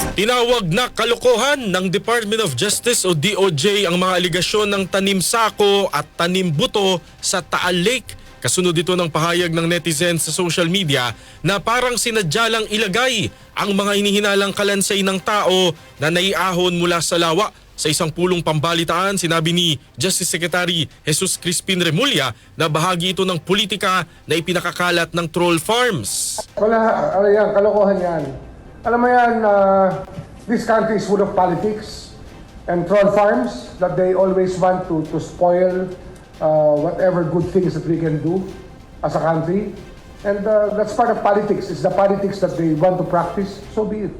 Tinawag na kalokohan ng Department of Justice o DOJ ang mga aligasyon ng tanim sako at tanim buto sa Taal Lake. Kasunod ito ng pahayag ng netizens sa social media na parang sinadya lang ilagay ang mga hinihinalang kalansay ng tao na naiahon mula sa lawa. Sa isang pulong pambalitaan, sinabi ni Justice Secretary Jesus Crispin Remulla na bahagi ito ng politika na ipinakakalat ng troll farms. Wala, ano yan, kalokohan yan. Alam mo yan, uh, this country is full of politics and troll farms that they always want to, to spoil uh, whatever good things that we can do as a country. And uh, that's part of politics. It's the politics that they want to practice. So be it.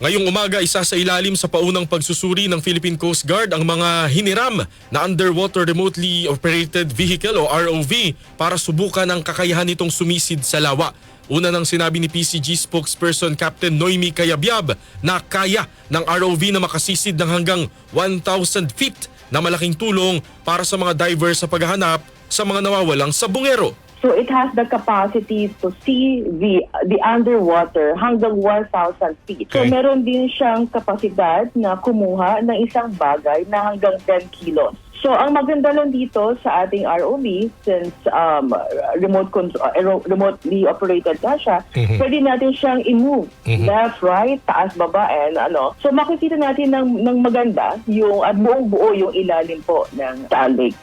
Ngayong umaga, isa sa ilalim sa paunang pagsusuri ng Philippine Coast Guard ang mga hiniram na Underwater Remotely Operated Vehicle o ROV para subukan ang kakayahan nitong sumisid sa lawa. Una nang sinabi ni PCG spokesperson Captain Noemi Kayabyab na kaya ng ROV na makasisid ng hanggang 1,000 feet na malaking tulong para sa mga divers sa paghahanap sa mga nawawalang sabungero. So it has the capacity to see the the underwater hanggang 1,000 feet. So Okay. meron din siyang kapasidad na kumuha ng isang bagay na hanggang 10 kilos. So ang maganda lang dito sa ating ROV since um, remote control, uh, remotely operated na siya, pwede natin siyang i-move left, right, taas, baba and ano. So makikita natin ng, ng maganda yung at buong buo yung ilalim po ng Taal Lake.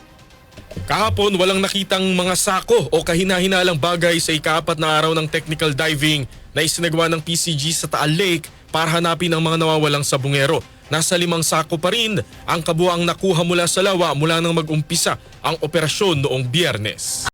Kahapon, walang nakitang mga sako o kahina-hinalang bagay sa ikaapat na araw ng technical diving na isinagawa ng PCG sa Taal Lake para hanapin ang mga nawawalang sabungero. Nasa limang sako pa rin ang kabuang nakuha mula sa lawa mula nang mag-umpisa ang operasyon noong biyernes.